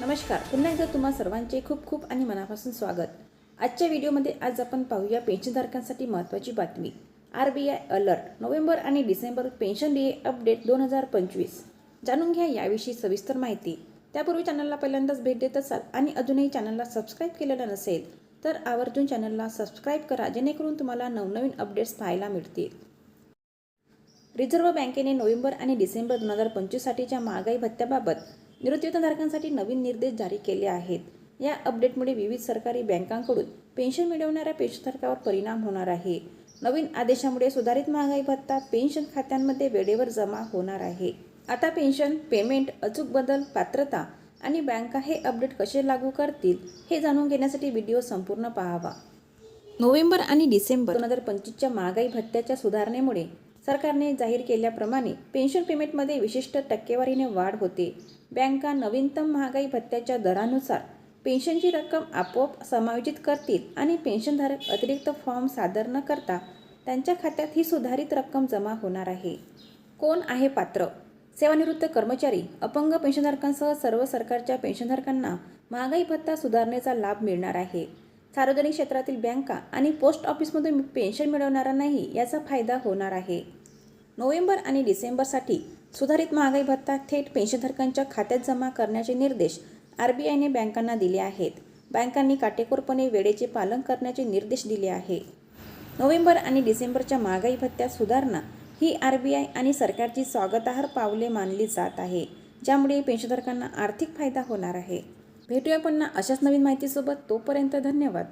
नमस्कार. पुन्हा एकदा तुम्हा सर्वांचे खूप खूप आणि मनापासून स्वागत. आजच्या व्हिडिओमध्ये आज आपण पाहूया पेन्शनधारकांसाठी महत्त्वाची बातमी. R B I alert. November आणि डिसेंबर पेन्शन डे अपडेट दोन हजार पंचवीस. जाणून घ्या याविषयी सविस्तर माहिती. त्यापूर्वी चॅनलला पहिल्यांदाच भेट देत असाल आणि अजूनही चॅनलला सबस्क्राईब केलेलं नसेल तर आवर्जून चॅनलला सबस्क्राईब करा जेणेकरून तुम्हाला नवनवीन अपडेट्स पाहायला मिळतील. रिझर्व्ह बँकेने नोव्हेंबर आणि डिसेंबर दोन हजार पंचवीससाठीच्या महागाई भत्त्याबाबत निवृत्तीवेतनधारकांसाठी नवीन निर्देश जारी केले आहेत. या अपडेटमुळे विविध सरकारी बँकांकडून पेन्शन मिळवणाऱ्या पेन्शनधारकावर परिणाम होणार आहे. नवीन आदेशामुळे सुधारित महागाई भत्ता पेन्शन खात्यांमध्ये वेळेवर जमा होणार आहे. आता पेन्शन पेमेंट अचूक बदल पात्रता आणि बँका हे अपडेट कसे लागू करतील हे जाणून घेण्यासाठी व्हिडिओ संपूर्ण पाहावा. नोव्हेंबर आणि डिसेंबर दोन हजार पंचवीसच्या महागाई भत्त्याच्या सुधारणेमुळे सरकारने जाहीर केल्याप्रमाणे पेन्शन पेमेंटमध्ये विशिष्ट टक्केवारीने वाढ होते. बँका नवीनतम महागाई भत्त्याच्या दरानुसार पेन्शनची रक्कम आपोआप समायोजित करतील आणि पेन्शनधारक अतिरिक्त फॉर्म सादर न करता त्यांच्या खात्यात ही सुधारित रक्कम जमा होणार आहे. कोण आहे पात्र? सेवानिवृत्त कर्मचारी अपंग पेन्शनधारकांसह सर्व सरकारच्या पेन्शनधारकांना महागाई भत्ता सुधारणेचा लाभ मिळणार आहे. सार्वजनिक क्षेत्रातील बँका आणि पोस्ट ऑफिसमधून पेन्शन मिळवणाऱ्यांनाही याचा फायदा होणार आहे. नोव्हेंबर आणि डिसेंबरसाठी सुधारित महागाई भत्ता थेट पेन्शनधारकांच्या खात्यात जमा करण्याचे निर्देश आर बी आयने बँकांना दिले आहेत. बँकांनी काटेकोरपणे वेळेचे पालन करण्याचे निर्देश दिले आहे. नोव्हेंबर आणि डिसेंबरच्या महागाई भत्त्यात सुधारणा ही आर बी आय आणि सरकारची स्वागतार्ह पावले मानली जात आहे ज्यामुळे पेन्शनधारकांना आर्थिक फायदा होणार आहे. भेटूया पुन्हा अशाच नवीन माहितीसोबत. तोपर्यंत धन्यवाद.